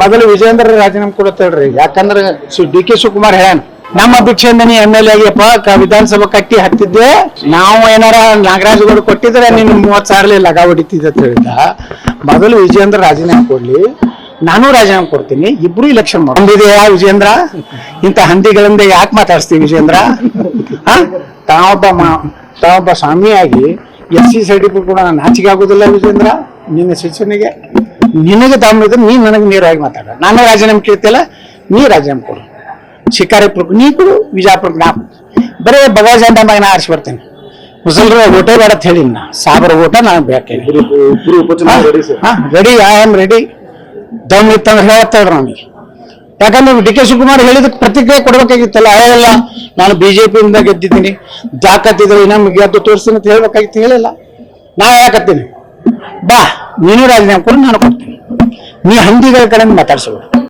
ಮೊದಲು ವಿಜೇಂದ್ರ ರಾಜೀನಾಮೆ ಕೊಡತ್ತೇಳ್ರಿ ಯಾಕಂದ್ರೆ ಡಿ ಕೆ ಶಿವಕುಮಾರ್ ಹೇಳ ನಮ್ಮ ಭಿಕ್ಷೆಂದನಿ ಎಂ ಎಲ್ ಎ ವಿಧಾನಸಭಾ ಕಟ್ಟಿ ಹತ್ತಿದ್ದೆ. ನಾವು ಏನಾರ ನಾಗರಾಜ್ ಗೌಡ ಕೊಟ್ಟಿದ್ರೆ ನೀನು ಮೂವತ್ ಸಾವಿರ ಲಗ ಹೊಡಿತಿದ್ದೆ ಹೇಳಿದ ಮೊದಲು ವಿಜೇಂದ್ರ ರಾಜೀನಾಮೆ ಕೊಡ್ಲಿ. ನಾನು ರಾಜೀನಾಮೆ ಕೊಡ್ತೀನಿ. ಇಬ್ರು ಇಲೆಕ್ಷನ್ ಮಾಡಿದೆಯಾ ವಿಜೇಂದ್ರ ಇಂಥ ಹಂದಿಗಳಿಂದ ಯಾಕೆ ಮಾತಾಡ್ಸ್ತೀವಿ ವಿಜೇಂದ್ರ ತಾವೊಬ್ಬ ತಾವೊಬ್ಬ ಸ್ವಾಮಿಯಾಗಿ ಎಸ್ ಸಿ ಸರ್ಟಿಫಿಕೇಟ್ ಕೂಡ ನಾಚಿಕೆ ಆಗುದಿಲ್ಲ ವಿಜೇಂದ್ರ ನಿನ್ನ ಶಿಕ್ಷಣಿಗೆ. ನಿನಗೆ ದಾಮ್ ಇದ್ರೆ ನೀನ್ ನನಗೆ ನೇರವಾಗಿ ಮಾತಾಡ. ನಾನು ರಾಜೀನಾಮೆ ಕೇಳ್ತಿಲ್ಲ ನೀ ರಾಜೀನಾಮೆ ಕೊಡು. ಶಿಕಾರಿಪುರಕ್ಕೆ ನೀ ಕೊಡು ವಿಜಾಪುರಕ್ಕೆ ನಾ ಬರೇ ಬಗವಾಜಾಂಡ ಮಗ ನಾ ಆರಿಸಿ ಬರ್ತೇನೆ ಮುಸಲ್ರ ಓಟೇ ಬೇಡ ಅಂತ ಹೇಳಿ ನಾ. ಸಾಬರ ಓಟ ನಾನು ಬೇಕಾಗಿ ರೆಡಿ ಐ ಆಮ್ ರೆಡಿ ದಮ್ ಇತ್ತಂದ್ರೆ ಹೇಳತ್ತವ್ರ ನಮಗೆ. ಯಾಕಂದ್ರೆ ಡಿ ಕೆ ಶಿವಕುಮಾರ್ ಹೇಳಿದಕ್ಕೆ ಪ್ರತಿಕ್ರಿಯೆ ಕೊಡ್ಬೇಕಾಗಿತ್ತಲ್ಲ ಹೇಳಲ್ಲ. ನಾನು ಬಿಜೆಪಿಯಿಂದ ಗೆದ್ದಿದ್ದೀನಿ. ಜಾಕತ್ತಿದ್ರೆ ಇನ್ನೊಮ್ಮೆ ಗೆದ್ದು ತೋರಿಸ್ತೀನಿ ಅಂತ ಹೇಳ್ಬೇಕಾಗಿತ್ತು ಹೇಳಿಲ್ಲ. ನಾ ಹೇಳಕತ್ತೀನಿ ಬಾ ನೀನು ರಾಜೀನಾಮೆ ಕೊಡು ನಾನು ಕೊಡ್ತೀನಿ. ನೀ ಹಂದಿಗಳ ಕಡೆ ಮಾತಾಡ್ಸೋದು